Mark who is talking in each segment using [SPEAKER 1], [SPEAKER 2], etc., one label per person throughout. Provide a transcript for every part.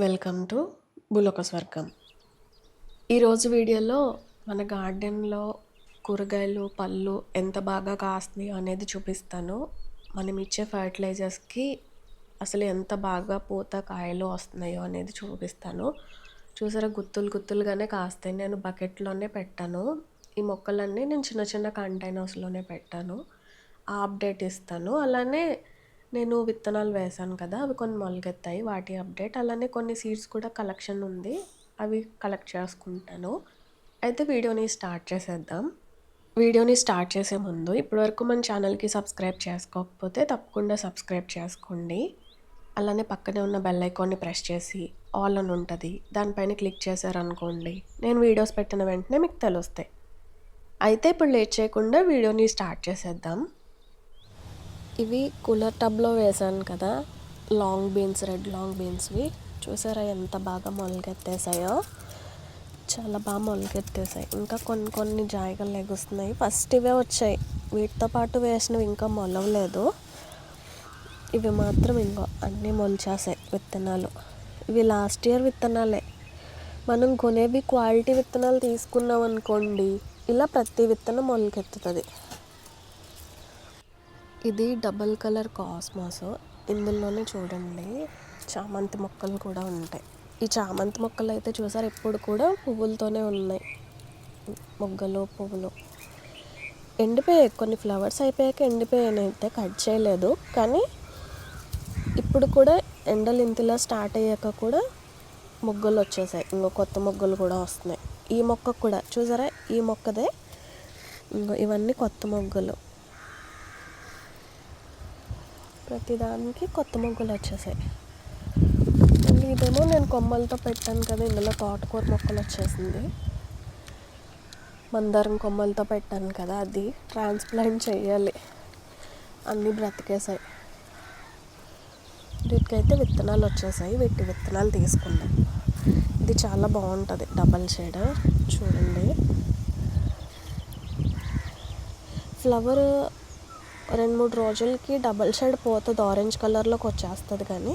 [SPEAKER 1] Welcome to బులొక స్వర్గం. ఈరోజు వీడియోలో మన గార్డెన్లో కూరగాయలు పళ్ళు ఎంత బాగా కాస్తున్నాయో అనేది చూపిస్తాను. మనం ఇచ్చే ఫర్టిలైజర్స్కి అసలు ఎంత బాగా పూత కాయలు వస్తున్నాయో అనేది చూపిస్తాను. చూసారా? గుత్తులు గుత్తులుగానే కాస్తాయి. నేను బకెట్లోనే పెట్టాను. ఈ మొక్కలన్నీ నేను చిన్న చిన్న కంటైనర్స్లోనే పెట్టాను. ఆ అప్డేట్ ఇస్తాను. అలానే నేను విత్తనాలు వేశాను కదా అవి కొన్ని మొలకెత్తాయి. వాటి అప్డేట్ అలానే కొన్ని సీడ్స్ కూడా కలెక్షన్ ఉంది. అవి కలెక్ట్ చేసుకుంటాను. అయితే వీడియోని స్టార్ట్ చేసేద్దాం. వీడియోని స్టార్ట్ చేసే ముందు ఇప్పటివరకు మన ఛానల్కి సబ్స్క్రైబ్ చేసుకోకపోతే తప్పకుండా సబ్స్క్రైబ్ చేసుకోండి. అలానే పక్కనే ఉన్న బెల్ ఐకాన్ని ప్రెస్ చేసి ఆల్ అని ఉంటుంది. దానిపైన క్లిక్ చేశారనుకోండి నేను వీడియోస్ పెట్టిన వెంటనే మీకు తెలుస్తాయి. అయితే ఇప్పుడు లేట్ చేయకుండా వీడియోని స్టార్ట్ చేసేద్దాం. ఇవి కూలర్ టబ్లో వేసాను కదా. లాంగ్ బీన్స్ రెడ్ లాంగ్ బీన్స్వి. చూసారా ఎంత బాగా మొలకెత్తేసాయో? చాలా బాగా మొలకెత్తేసాయి. ఇంకా కొన్ని కొన్ని జాయిగలు ఎగుస్తున్నాయి. ఫస్ట్ ఇవే వచ్చాయి. వీటితో పాటు వేసినవి ఇంకా మొలవలేదు. ఇవి మాత్రం ఇంకో అన్నీ మొలిచేసాయి విత్తనాలు. ఇవి లాస్ట్ ఇయర్ విత్తనాలే. మనం కొనేవి క్వాలిటీ విత్తనాలు తీసుకున్నాం అనుకోండి ఇలా ప్రతి విత్తనం మొలకెత్తుతుంది. ఇది డబల్ కలర్ కాస్మాస్. ఇందులోనే చూడండి చామంతి మొక్కలు కూడా ఉంటాయి. ఈ చామంతి మొక్కలు అయితే చూసారు? ఎప్పుడు కూడా పువ్వులతోనే ఉన్నాయి. మొగ్గలు పువ్వులు. ఎండిపోయాయి. కొన్ని ఫ్లవర్స్ అయిపోయాక ఎండిపోయాయి అయితే కట్ చేయలేదు. కానీ ఇప్పుడు కూడా ఎండలు ఇంతలా స్టార్ట్ అయ్యాక కూడా మొగ్గలు వచ్చేసాయి. ఇంకో కొత్త మొగ్గలు కూడా వస్తున్నాయి. ఈ మొక్క కూడా చూసారా? ఈ మొక్కదే. ఇంకో ఇవన్నీ కొత్త మొగ్గలు. ప్రతిదానికి కొత్త మొగ్గలు వచ్చేసాయి. మళ్ళీ ఇదేమో నేను కొమ్మలతో పెట్టాను కదా ఇందులో తోటకూర మొక్కలు వచ్చేసింది. మందారం కొమ్మలతో పెట్టాను కదా అది ట్రాన్స్ప్లాంట్ చేయాలి. అన్నీ బ్రతికేసాయి. వీటికైతే విత్తనాలు వచ్చేసాయి. వీటి విత్తనాలు తీసుకున్నాను ఇది చాలా బాగుంటుంది. Double shade. చూడండి. ఫ్లవర్ రెండు మూడు రోజులకి డబల్ షేడ్ పోతుంది ఆరెంజ్ కలర్లోకి వచ్చేస్తుంది కానీ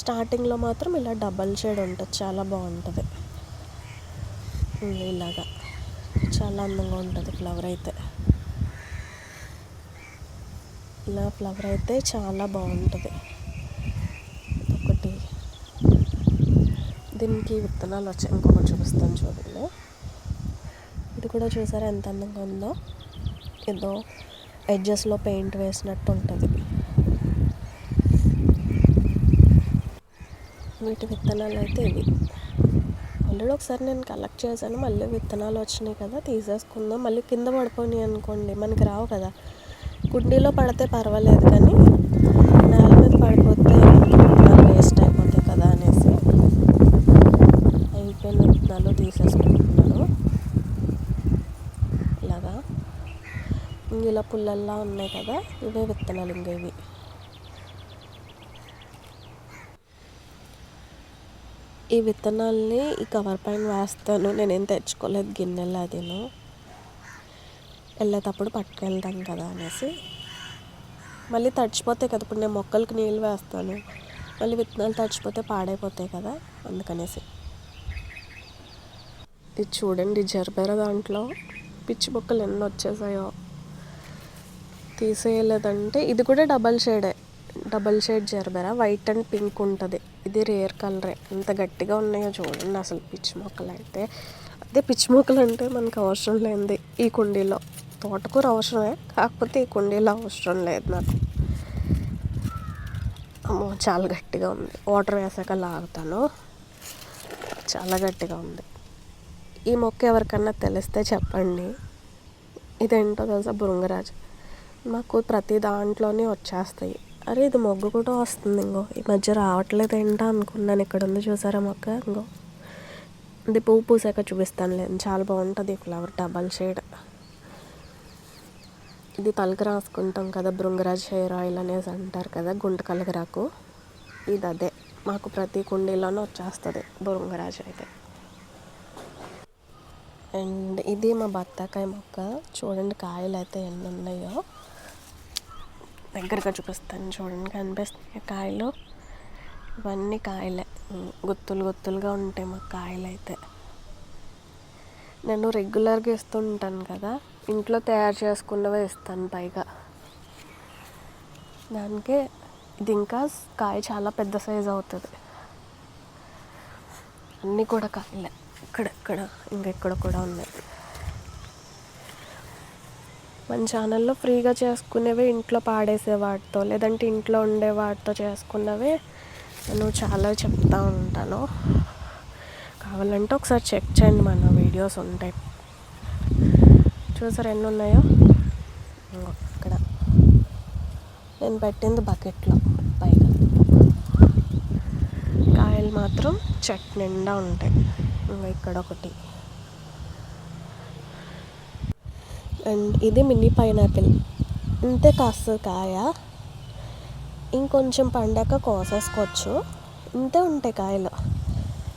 [SPEAKER 1] స్టార్టింగ్లో మాత్రం ఇలా డబల్ షేడ్ ఉంటుంది చాలా బాగుంటుంది. ఇలాగా చాలా అందంగా ఉంటుంది ఫ్లవర్ అయితే. ఇలా ఫ్లవర్ అయితే చాలా బాగుంటుంది. ఒకటి. దీనికి విత్తనాలు వచ్చాయి ఇంకొకటి చూపిస్తాను చూడండి. ఇది కూడా చూసారా ఎంత అందంగా ఉందో? ఏదో ఎడ్జెస్లో పెయింట్ వేసినట్టు ఉంటుంది. వీటి విత్తనాలు అయితే ఇవి. ఆల్రెడీ ఒకసారి నేను కలెక్ట్ చేశాను మళ్ళీ విత్తనాలు వచ్చినాయి కదా తీసేసుకుందాం. మళ్ళీ కింద పడిపోయినాయి అనుకోండి మనకి రావు కదా. కుండీలో పడితే పర్వాలేదు కానీ నేల మీద పడిపోతే విత్తనాలు వేస్ట్ అయిపోతాయి కదా అనేసి అయిపోయిన విత్తనాలు తీసేసుకుంటున్నాను ఇలాగా ఇలా పుల్లల్లా ఉన్నాయి కదా ఇవే విత్తనాలు ఇంకా ఇవి. ఈ విత్తనాల్ని ఈ కవర్ పైన వేస్తాను. నేనేం తెచ్చుకోలేదు గిన్నెలు అది వెళ్ళేటప్పుడు పట్టుకెళ్తాం కదా అనేసి. మళ్ళీ తడిచిపోతాయి కదా ఇప్పుడు నేను మొక్కలకి నీళ్ళు వేస్తాను. మళ్ళీ విత్తనాలు తడిచిపోతే పాడైపోతాయి కదా అందుకనేసి. ఇది చూడండి జర్బెర దాంట్లో పిచ్చి మొక్కలు ఎన్ని వచ్చేసాయో. తీసేయలేదంటే ఇది కూడా double షేడే. Double shade gerbera. White and pink ఉంటుంది. ఇది రేర్ కలరే. ఎంత గట్టిగా ఉన్నాయో చూడండి అసలు పిచ్చి మొక్కలు అయితే. అదే పిచ్చి మొక్కలు అంటే మనకు అవసరం లేనిది ఈ కుండీలో. తోటకూర అవసరమే. కాకపోతే ఈ కుండీలో అవసరం లేదు నాకు. అమ్మో చాలా గట్టిగా ఉంది. వాటర్ వేసాక లాగుతాను. చాలా గట్టిగా ఉంది. ఈ మొక్క ఎవరికన్నా తెలిస్తే చెప్పండి. ఇదేంటో తెలుసా బృంగరాజు? మాకు ప్రతి దాంట్లోనే వచ్చేస్తాయి. అరే ఇది మొగ్గు కూడా వస్తుంది ఇంకో. ఈ మధ్య రావట్లేదు ఏంటో అనుకున్నాను. ఇక్కడ ఉంది చూసారా మొక్క? ఇంకో. ఇది పువ్వు పూసాక చూపిస్తాను లేదు చాలా బాగుంటుంది ఈ ఫ్లవర్ డబల్ షేడ్. ఇది తలకి రాసుకుంటాం కదా బృంగరాజ్ హెయిర్ ఆయిల్ అనేసి అంటారు కదా గుంట కలగరాకు ఇది అదే. మాకు ప్రతి కుండీలోనే వచ్చేస్తుంది బృంగరాజ్ అయితే. అండ్ ఇది మా బత్తాకాయ మొక్క. చూడండి కాయలు అయితే ఎన్ని ఉన్నాయో. దగ్గరగా చూపిస్తాను చూడండి కనిపిస్తున్నాయి కాయలు? ఇవన్నీ కాయలే. గుత్తులు గుత్తులుగా ఉంటాయి మాకు కాయలు అయితే నేను రెగ్యులర్గా ఇస్తుంటాను కదా ఇంట్లో తయారు చేసుకున్నవే ఇస్తాను పైగా. దానికే ఇది ఇంకా కాయ చాలా పెద్ద సైజ్ అవుతుంది. అన్నీ కూడా కాయలే. ఇక్కడెక్కడ ఇంకెక్కడ కూడా ఉన్నాయి. మన ఛానల్లో ఫ్రీగా చేసుకునేవి ఇంట్లో పాడేసే వాటితో లేదంటే ఇంట్లో ఉండే వాటితో చేసుకున్నవే నేను చాలా చెప్తా ఉంటాను. కావాలంటే ఒకసారి చెక్ చేయండి మన వీడియోస్ ఉంటాయి. చూసారు ఎన్ని ఉన్నాయో? ఇక్కడ. నేను పెట్టింది బకెట్లో పైగా. కాయలు మాత్రం చెట్ నిండా ఉంటాయి. ఇంకా ఇక్కడ ఒకటి. అండ్ ఇది మినీ పైనాపిల్. ఇంతే కాస్తుంది కాయ. ఇంకొంచెం పండాక కోసేసుకోవచ్చు. ఇంతే ఉంటాయి కాయలు.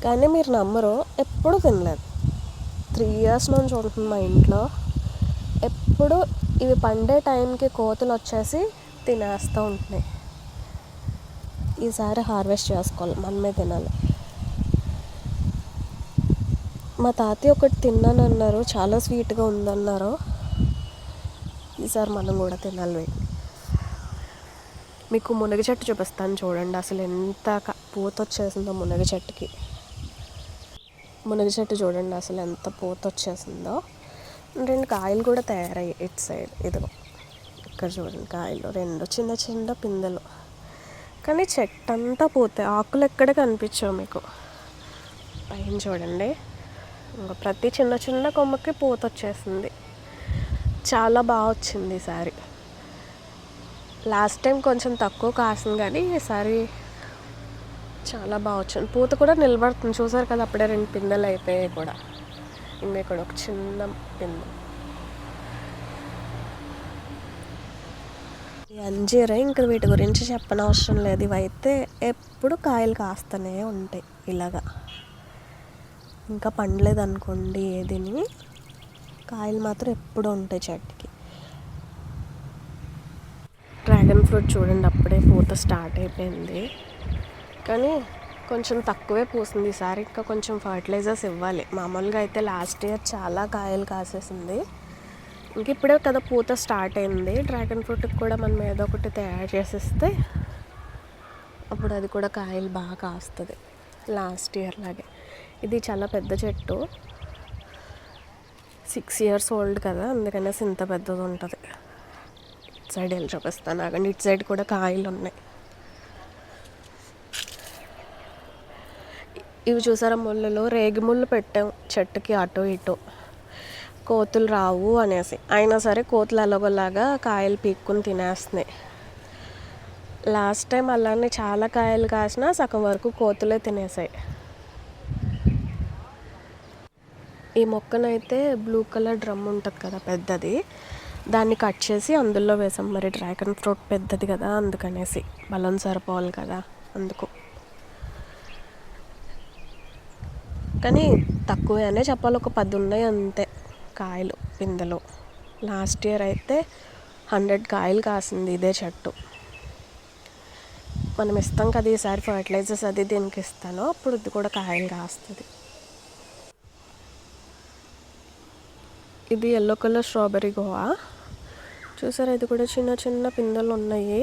[SPEAKER 1] కానీ మీరు నమ్మరు ఎప్పుడు తినలేదు. త్రీ ఇయర్స్ నుంచి ఉంటుంది మా ఇంట్లో. ఎప్పుడు ఇవి పండే టైంకి కోతులు వచ్చేసి తినేస్తూ ఉంటున్నాయి. ఈసారి హార్వెస్ట్ చేసుకోవాలి మనమే తినాలి. మా తాతయ్య ఒకటి తిన్నానన్నారు చాలా స్వీట్గా ఉందన్నారు. ఈసారి మనం కూడా తినాలి. మీకు మునగ చెట్టు చూపిస్తాను చూడండి అసలు ఎంత పూత వచ్చేసిందో మునగ చెట్టుకి. మునగ చెట్టు చూడండి అసలు ఎంత పూత వచ్చేసిందో. రెండు కాయలు కూడా తయారయ్యాయి ఇటు సైడ్ ఇదిగో. ఇక్కడ చూడండి కాయలు రెండు చిన్న చిన్న పిందెలు. కానీ చెట్టు అంతా పోతాయి ఆకులు ఎక్కడ కనిపించవు మీకు? పైన చూడండి. ఇంకా ప్రతి చిన్న చిన్న కొమ్మకి పూత వచ్చేసింది. చాలా బాగా వచ్చింది ఈసారి లాస్ట్ టైం కొంచెం తక్కువ కాసింది కానీ ఈసారి చాలా బాగా వచ్చింది. పూత కూడా నిలబడుతుంది. చూసారు కదా అప్పుడే రెండు పిందెలు అయిపోయాయి కూడా. ఇంకా ఇక్కడ ఒక చిన్న పిందె. ఈ అంజీర ఇంకా వీటి గురించి చెప్పనవసరం లేదు. ఇవైతే ఎప్పుడు కాయలు కాస్తూనే ఉంటాయి ఇలాగా. ఇంకా పండలేదనుకోండి ఏదిని. కాయలు మాత్రం ఎప్పుడూ ఉంటాయి చెట్టుకి డ్రాగన్ ఫ్రూట్ చూడండి అప్పుడే పూత స్టార్ట్ అయిపోయింది. కానీ కొంచెం తక్కువే పూసింది ఈసారి ఇంకా కొంచెం ఫర్టిలైజర్స్ ఇవ్వాలి. మామూలుగా అయితే లాస్ట్ ఇయర్ చాలా కాయలు కాసేసింది. ఇంక ఇప్పుడే కదా పూత స్టార్ట్ అయింది. డ్రాగన్ ఫ్రూట్కి కూడా మనం ఏదో ఒకటి తయారు చేసిస్తే అప్పుడు అది కూడా కాయలు బాగా కాస్తుంది. లాస్ట్ ఇయర్ లాగే. ఇది చాలా పెద్ద చెట్టు. సిక్స్ ఇయర్స్ ఓల్డ్ కదా అందుకనేసి ఇంత పెద్దది ఉంటుంది ఇటు సైడ్ వెళ్ళి చూపిస్తాను ఆగండి ఇటు సైడ్ కూడా కాయలు ఉన్నాయి ఇవి చూసారా ముళ్ళలో? రేగి ముళ్ళు పెట్టాం చెట్టుకి అటు ఇటు. కోతులు రావు అనేసి. అయినా సరే కోతులు ఎలాగోలాగా కాయలు పీక్కుని తినేస్తున్నాయి. లాస్ట్ టైం అలానే చాలా కాయలు కాసినా సగం వరకు కోతులే తినేసాయి. ఈ మొక్కనైతే బ్లూ కలర్ డ్రమ్ ఉంటుంది కదా పెద్దది. దాన్ని కట్ చేసి అందులో వేసాం. మరి డ్రాగన్ ఫ్రూట్ పెద్దది కదా అందుకనేసి. బలం సరిపోవాలి కదా అందుకు. కానీ తక్కువే అనే చెప్పాలి. ఒక పది ఉన్నాయి అంతే కాయలు పిందెలు. లాస్ట్ ఇయర్ అయితే హండ్రెడ్ కాయలు కాసింది ఇదే చెట్టు. మనం ఇస్తాం కదా ఈసారి ఫర్టిలైజర్స్ అది దీనికి ఇస్తాను. అప్పుడు ఇది కూడా కాయలు కాస్తుంది. ఇది ఎల్లో కలర్ స్ట్రాబెర్రీ గోవా. చూసారా ఇది కూడా చిన్న చిన్న పిందెలు ఉన్నాయి.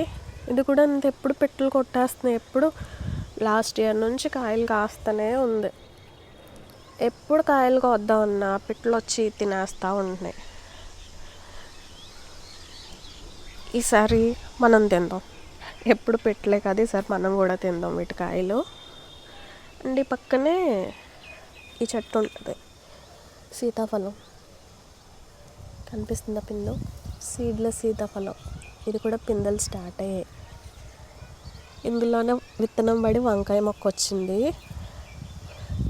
[SPEAKER 1] ఇది కూడా అంత ఎప్పుడు పెట్టులు కొట్టేస్తున్నాయి ఎప్పుడు లాస్ట్ ఇయర్ నుంచి కాయలు కాస్తూనే ఉంది. ఎప్పుడు కాయలు కోద్దామన్నా పిట్లు వచ్చి తినేస్తూ ఉంటున్నాయి. ఈసారి మనం తిందాం. ఎప్పుడు పెట్టలే కదా ఈసారి మనం కూడా తిందాం వీటి కాయలు. అండ్ ఈ పక్కనే ఈ చెట్టు ఉంటుంది. సీతాఫలం. కనిపిస్తుందా పిందు సీడ్లెస్ సీతాఫలం. ఇది కూడా పిందెలు స్టార్ట్ అయ్యాయి ఇందులోనే విత్తనం పడి వంకాయ మొక్క వచ్చింది.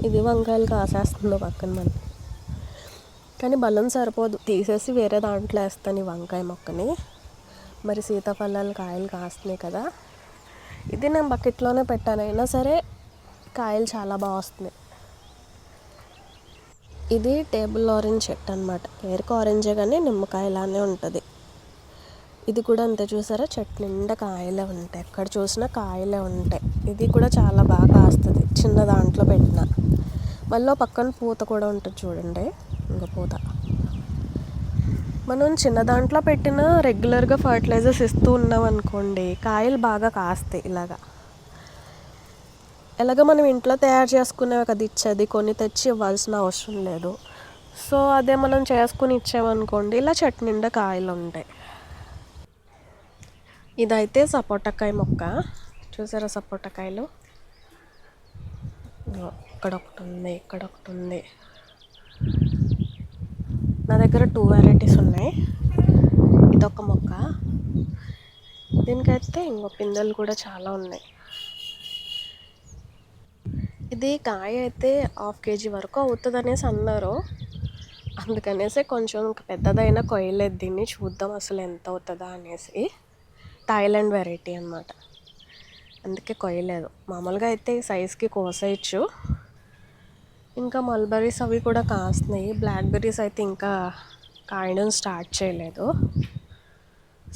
[SPEAKER 1] ఇది వంకాయలు కాసేస్తుంది పక్కన మనం. కానీ బలం సరిపోదు. తీసేసి వేరే దాంట్లో వేస్తాను ఈ వంకాయ మొక్కని. మరి సీతాఫలాలు కాయలు కాస్తున్నాయి కదా. ఇది నేను బకెట్లోనే పెట్టాను. అయినా సరే కాయలు చాలా బాగా వస్తున్నాయి. ఇది టేబుల్ ఆరెంజ్ చెట్టు అనమాట పేరుకి ఆరెంజే కానీ నిమ్మకాయ లానే ఉంటుంది. ఇది కూడా అంతే చూసారా? చెట్టు నిండా కాయలే ఉంటాయి. ఎక్కడ చూసినా కాయలే ఉంటాయి. ఇది కూడా చాలా బాగా కాస్తుంది. చిన్న దాంట్లో పెట్టిన. మళ్ళీ పక్కన పూత కూడా ఉంటుంది చూడండి. ఇంక పూత. మనం చిన్న దాంట్లో పెట్టిన రెగ్యులర్గా ఫర్టిలైజర్స్ ఇస్తూ ఉన్నాం అనుకోండి కాయలు బాగా కాస్తాయి ఇలాగా. ఎలాగ మనం ఇంట్లో తయారు చేసుకునేవి కదా ఇచ్చేది కొన్ని తెచ్చి ఇవ్వాల్సిన అవసరం లేదు. సో అదే మనం చేసుకుని ఇచ్చామనుకోండి ఇలా చెట్టు నిండా కాయలు ఉంటాయి. ఇదైతే సపోటాకాయ మొక్క. చూసారా సపోటాకాయలు? ఇక్కడ ఒకటి ఉంది ఇక్కడ ఒకటి ఉంది. నా దగ్గర టూ వెరైటీస్ ఉన్నాయి. ఇదొక మొక్క. దీనికైతే ఇంకో పిందెలు కూడా చాలా ఉన్నాయి. ఇది కాయ అయితే హాఫ్ కేజీ వరకు అవుతుంది అనేసి అన్నారు. అందుకనేసి కొంచెం పెద్దదైనా కొయ్యలేదు. దీన్ని చూద్దాం అసలు ఎంత అవుతుందా అనేసి. థాయిలాండ్ వెరైటీ అనమాట అందుకే కొయ్యలేదు. మామూలుగా అయితే ఈ సైజ్కి కోసేయచ్చు. ఇంకా మల్బరీస్ అవి కూడా కాస్తున్నాయి. బ్లాక్బెర్రీస్ అయితే ఇంకా కాయడం స్టార్ట్ చేయలేదు.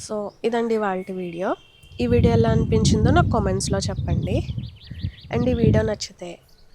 [SPEAKER 1] సో ఇదండి వాళ్ళ వీడియో. ఈ వీడియో ఎలా అనిపించిందో నాకు కామెంట్స్లో చెప్పండి. అండ్ ఈ వీడియో నచ్చితే